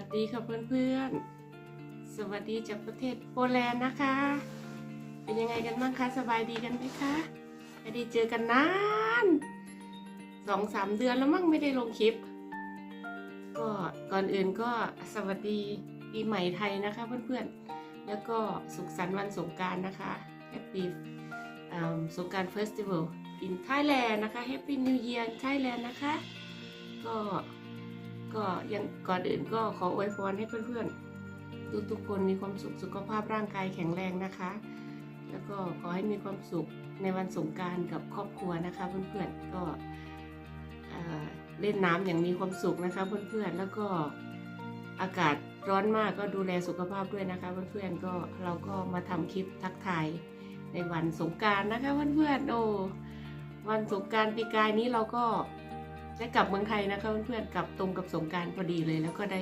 วัสดีค่ะเพื่อนๆ สวัสดีจากประเทศโปแลนด์นะคะ เป็นยังไงกันบ้างคะ สบายดีกันไหมคะ ไม่ได้เจอกันนานสองสามเดือนแล้วมั้งไม่ได้ลงคลิป ก็ก่อนอื่นก็สวัสดีปีใหม่ไทยนะคะเพื่อนๆ แล้วก็สุขสันต์วันสงการนะคะ Happy สงการเฟสติวัล in Thailand นะคะ Happy New Year in Thailand นะคะ ก็ ก็ยังก่อนอื่นก็ขออวยพรให้เพื่อนๆ ทุกๆคนมีความสุขสุขภาพร่างกายแข็งแรงนะคะ แล้วก็ขอให้มีความสุขในวันสงการกับครอบครัวนะคะ เพื่อนๆก็เล่นน้ำอย่างมีความสุขนะคะ เพื่อนๆแล้วก็อากาศร้อนมากก็ดูแลสุขภาพด้วยนะคะ เพื่อนๆก็เราก็มาทำคลิปทักทายในวันสงการนะคะเพื่อนๆโอ้วันสงการปีกายนี้เราก็ ได้กลับเมืองไทยนะคะเพื่อนๆกลับตรงกับสงการพอดีเลย แล้วก็ได้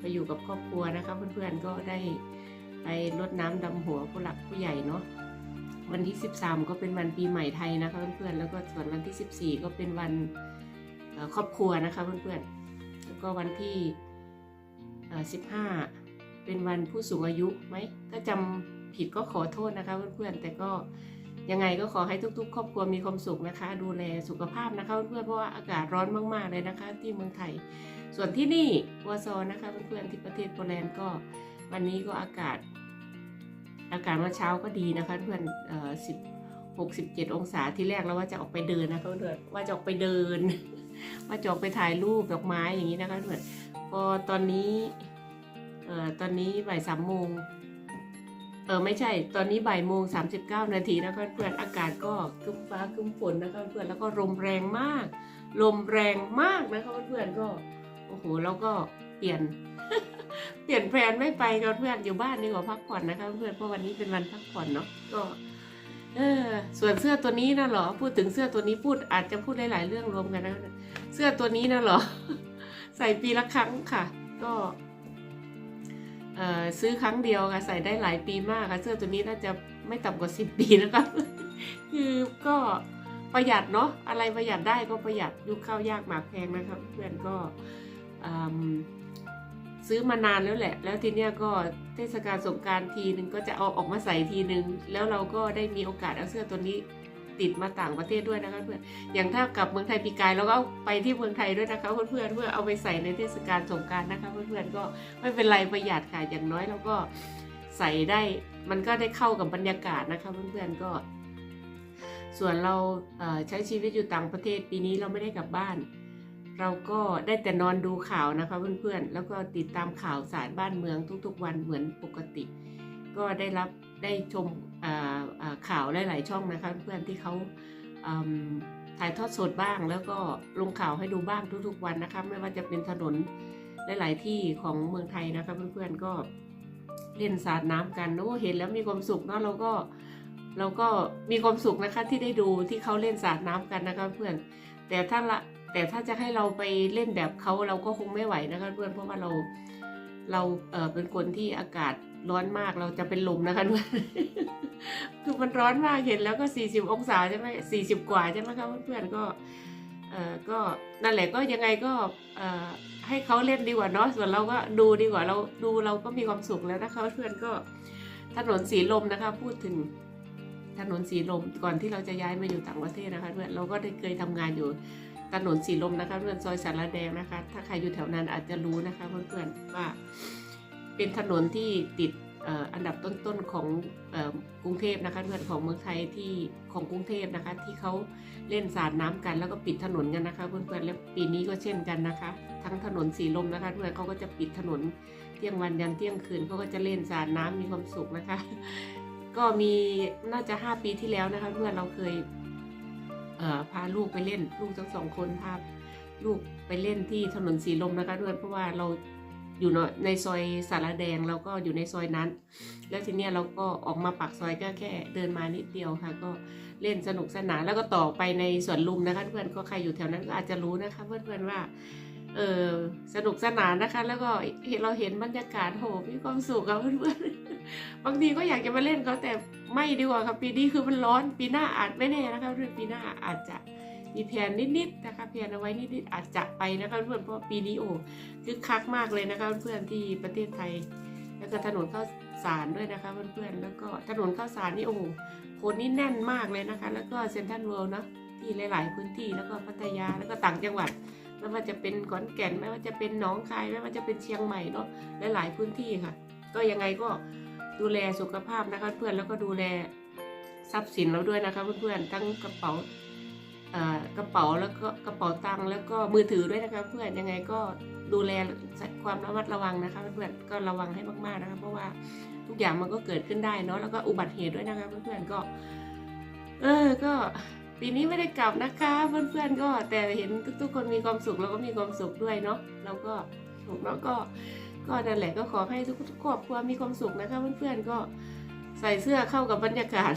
ไปอยู่กับครอบครัวนะคะเพื่อนๆก็ได้ไปรดน้ำดำหัวผู้หลักผู้ใหญ่เนาะวันที่ 13 ก็เป็นวันปีใหม่ไทยนะคะเพื่อนๆแล้วก็ส่วนวันที่ 14 ก็เป็นวันครอบครัวนะคะเพื่อนๆแล้วก็วันที่ 15 เป็นวันผู้สูงอายุไหมถ้าจำผิดก็ขอโทษนะคะเพื่อนๆแต่ก็ ยังไงก็ขอให้ทุกๆ ครอบครัวมีความสุขนะคะ ดูแลสุขภาพนะคะเพื่อนๆเพราะว่าอากาศร้อนมากๆเลยนะคะ ที่เมืองไทย ส่วนที่นี่วอร์ซอนะคะเพื่อนๆที่ประเทศโปแลนด์ก็วันนี้ก็อากาศ อากาศเมื่อเช้าก็ดีนะคะเพื่อนเอ่อสิบหกสิบเจ็ดองศาที่แรกแล้วว่าจะออกไปเดินนะคะเพื่อนๆว่าจะออกไปเดิน ว่าจะออกไปถ่ายรูปดอกไม้อย่างนี้นะคะเพื่อนพอตอนนี้เอ่อตอนนี้บ่ายสามโมงเออไม่ใช่ตอนนี้บ่ายโมงสามสิบเก้านาทีนะคะเพื่อนอากาศก็คึ้มฟ้าคึ้มฝนนะคะเพื่อนแล้วก็ลมแรงมาก ลมแรงมากนะคะเพื่อนก็โอ้โหแล้วก็เปลี่ยน เปลี่ยนแผนไม่ไปกันเพื่อนอยู่บ้านดีกว่าพักผ่อนนะคะเพื่อนเพราะวันนี้เป็นวันพักผ่อนเนาะก็เออส่วนเสื้อตัวนี้นะหรอพูดถึงเสื้อตัวนี้พูดอาจจะพูดหลายๆเรื่องรวมกันนะเสื้อตัวนี้นะหรอใส่ปีละครั้งค่ะ ก็ ซื้อครั้งเดียวค่ะใส่ได้หลายปีมากค่ะเสื้อตัวนี้น่าจะไม่ต่ำกว่าสิบปีนะคะคือก็ประหยัดเนาะอะไรประหยัดได้ก็ประหยัดยุคข้าวยากหมากแพงนะคะเพื่อนก็ซื้อมานานแล้วแหละ แล้วทีเนี้ยก็เทศกาลสงการทีนึงก็จะเอาออกมาใส่ทีนึง แล้วเราก็ได้มีโอกาสเอาเสื้อตัวนี้ ติดมาต่างประเทศด้วยนะคะเพื่อนอย่างถ้ากลับเมืองไทยปีกายเราก็ไปที่เมืองไทยด้วยนะคะเพื่อนๆเพื่อเอาไปใส่ในเทศกาลสงการนะคะเพื่อนๆก็ไม่เป็นไรประหยัดค่ะอย่างน้อยเราก็ใส่ได้มันก็ได้เข้ากับบรรยากาศนะคะเพื่อนๆก็ ส่วนเราเใช้ชีวิตอยู่ต่างประเทศปีนี้เราไม่ได้กลับบ้าน เราก็ได้แต่นอนดูข่าวนะคะเพื่อนๆแล้วก็ติดตามข่าวสารบ้านเมืองทุกๆวันเหมือนปกติ ก็ได้รับ ได้ชมเอ่อเอ่อข่าวหลายๆช่องนะคะเพื่อนที่เขาถ่ายทอดสดบ้าง แล้วก็ลงข่าวให้ดูบ้างทุกๆวันนะคะไม่ว่าจะเป็นถนนหลาย ๆ ที่ของเมืองไทยนะคะเพื่อนๆก็เล่นสาดน้ำกันโอ้เห็นแล้วมีความสุขเนาะเราก็เราก็มีความสุขนะคะที่ได้ดูที่เขาเล่นสาดน้ำกันนะคะเพื่อน แต่ถ้าละแต่ถ้าจะให้เราไปเล่นแบบเขาเราก็คงไม่ไหวนะคะเพื่อนเพราะว่าเราเราเออเป็นคนที่อากาศ ร้อนมากเราจะเป็นลมนะคะเพื่อนคือมันร้อนมากเห็นแล้วก็ 40 องศาใช่ไหม40 กว่าใช่ไหมคะเพื่อนๆก็เอ่อก็นั่นแหละก็ยังไงก็เอ่อให้เขาเล่นดีกว่าเนาะส่วนเราก็ดูดีกว่าเราดูเราก็มีความสุขแล้วนะคะเพื่อนก็ถนนสีลมนะคะ พูดถึงถนนสีลมก่อนที่เราจะย้ายมาอยู่ต่างประเทศนะคะเพื่อนเราก็ได้เคยทำงานอยู่ถนนสีลมนะคะเพื่อนซอยสารแดงนะคะ ถ้าใครอยู่แถวนั้นอาจจะรู้นะคะเพื่อนๆว่า เป็นถนนที่ติดอันดับต้นๆของกรุงเทพนะคะเพื่อนของเมืองไทยที่ของกรุงเทพนะคะ ที่เขาเล่นสาดน้ำกันแล้วก็ปิดถนนกันนะคะเพื่อนๆและปีนี้ก็เช่นกันนะคะ ทั้งถนนสีลมนะคะเพื่อนเขาก็จะปิดถนนเที่ยงวันยันเที่ยงคืนเขาก็จะเล่นสาดน้ำมีความสุขนะคะ ก็มีน่าจะห้าปีที่แล้วนะคะเพื่อนเราเคยเพาลูกไปเล่น ลูกทั้งสองคนพาลูกไปเล่นที่ถนนสีลมนะคะด้วยเพราะว่าเรา อยู่ในซอยสารแดงเราก็อยู่ในซอยนั้น แล้วทีเนี้ยเราก็ออกมาปากซอยก็แค่เดินมานิดเดียวค่ะ ก็เล่นสนุกสนานแล้วก็ต่อไปในสวนลุมนะคะ เพื่อนก็ใครอยู่แถวนั้นก็อาจจะรู้นะคะ เพื่อนๆว่าเออสนุกสนานนะคะ แล้วก็เห็นเราเห็นบรรยากาศโหมีความสุขค่ะเพื่อนๆบางทีก็อยากจะมาเล่นเขาแต่ไม่ดีกว่าครับปีนี้คือมันร้อนปีหน้าอาจไม่แน่นะคะเพื่อนปีหน้าอาจจะ มีแผนนิดๆนะคะแผนเอาไว้นิดๆอาจจะไปนะคะเพื่อนเพราะปีนี้โอ้คึกคักมากเลยนะคะเพื่อนที่ประเทศไทย แล้วก็ถนนข้าวสารด้วยนะคะเพื่อนๆแล้วก็ถนนข้าวสารนี่โอ้คนนี่แน่นมากเลยนะคะ แล้วก็เซ็นทรัลเวิลด์เนาะที่หลาย ๆ พื้นที่แล้วก็พัทยาแล้วก็ต่างจังหวัดไม่ว่าจะเป็นขอนแก่นไม่ว่าจะเป็นหนองคายไม่ว่าจะเป็นเชียงใหม่เนาะหลาย ๆ พื้นที่ค่ะ ก็ยังไงก็ดูแลสุขภาพนะคะเพื่อนแล้วก็ดูแลทรัพย์สินเราด้วยนะคะเพื่อนๆทั้งกระเป๋า กระเป๋าแล้วก็กระเป๋าตังค์แล้วก็มือถือด้วยนะคะเพื่อนยังไงก็ดูแลความระมัดระวังนะคะเพื่อนก็ระวังให้มากๆนะคะเพราะว่าทุกอย่างมันก็เกิดขึ้นได้เนาะแล้วก็อุบัติเหตุด้วยนะคะเพื่อนๆก็ เออก็ปีนี้ไม่ได้กลับนะคะเพื่อนๆก็แต่เห็นทุกๆคนมีความสุขเราก็มีความสุขด้วยเนาะเราก็สุขเนาะก็ ก็นั่นแหละก็ขอให้ทุกทุกครอบครัวมีความสุขนะคะเพื่อนๆก็ใส่เสื้อเข้ากับบรรยากาศ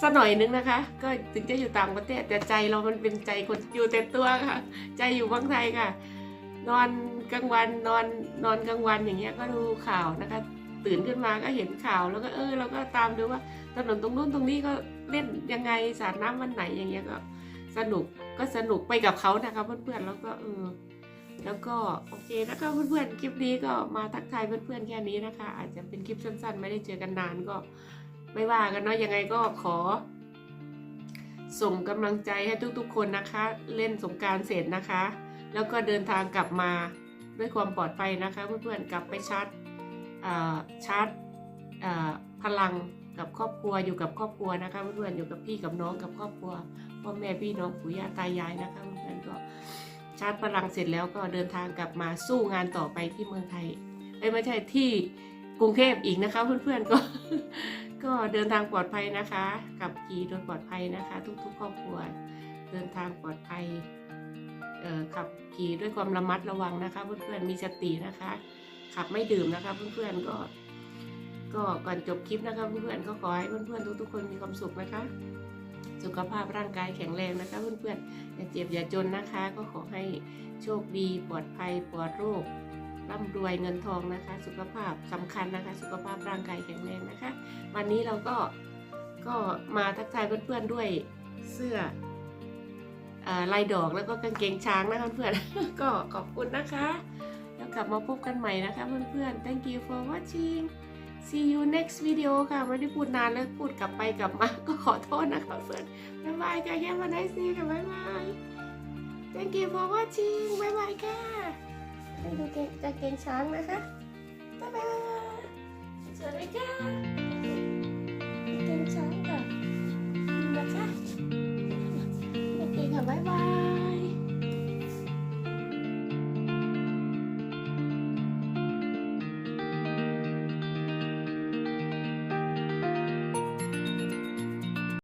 สักหน่อยนึงนะคะ ก็ถึงจะอยู่ต่างประเทศแต่ใจเรามันเป็นใจคนอยู่แต่ตัวค่ะ ใจอยู่เมืองไทยค่ะ นอนกลางวันนอนนอนกลางวันอย่างเงี้ยก็ดูข่าวนะคะ ตื่นขึ้นมาก็เห็นข่าวแล้วก็เออเราก็ตามดูว่าถนนตรงนู้นตรงนี้ก็เล่นยังไงสาดน้ำวันไหนอย่างเงี้ยก็สนุกก็สนุกไปกับเขานะคะเพื่อนๆแล้วก็เออแล้วก็โอเคแล้วก็เพื่อนๆคลิปนี้ก็มาทักทายเพื่อนๆแค่นี้นะคะ อาจจะเป็นคลิปสั้นๆ ไม่ได้เจอกันนานก็ ไม่ว่ากันเนาะยังไงก็ขอ ส่งกำลังใจให้ทุกๆ คนนะคะ เล่นสงการเสร็จนะคะ แล้วก็เดินทางกลับมาด้วยความปลอดภัยนะคะ เพื่อนๆกลับไปชาร์จชาร์จพลังกับครอบครัวอยู่กับครอบครัวนะคะเพื่อนๆอยู่กับพี่กับน้องกับครอบครัวพ่อแม่พี่น้องปู่ย่าตายายนะคะเพื่อนๆก็ชาร์จพลังเสร็จแล้วก็เดินทางกลับมาสู้งานต่อไปที่เมืองไทยไม่ใช่ที่กรุงเทพอีกนะคะเพื่อนๆก็ ก็เดินทางปลอดภัยนะคะ กับขี่โดยปลอดภัยนะคะ ทุกๆครอบครัวเดินทางปลอดภัยขับขี่ด้วยความระมัดระวังนะคะ เพื่อนๆมีสตินะคะ ขับไม่ดื่มนะคะ เพื่อนๆก็ ก็ก่อนจบคลิปนะคะ เพื่อนๆก็ขอให้เพื่อนๆทุกๆคนมีความสุขนะคะ สุขภาพร่างกายแข็งแรงนะคะ เพื่อนๆอย่าเจ็บอย่าจนนะคะ ก็ขอให้โชคดีปลอดภัยปลอดโรค ร่ำรวยเงินทองนะคะ สุขภาพสำคัญนะคะ สุขภาพร่างกายแข็งแรงนะคะ วันนี้เราก็ก็มาทักทายเพื่อนๆด้วยเสื้อลายดอกแล้วก็กางเกงช้างนะคะเพื่อนๆก็ขอบคุณนะคะ แล้วกลับมาพบกันใหม่นะคะเพื่อนๆ thank you for watching see you next video ค่ะไม่ได้พูดนานแล้วพูดกลับไปกลับมาก็ขอโทษนะคะเพื่อนบ๊ายบายค่ะแค่วันไหนซีค่ะบ๊ายบาย thank you for watching บ๊ายบายค่ะ ให้ดูกากเกงช้างนะคะบ๊ายบายสวัสดีจ้าเกงช้างค่ะ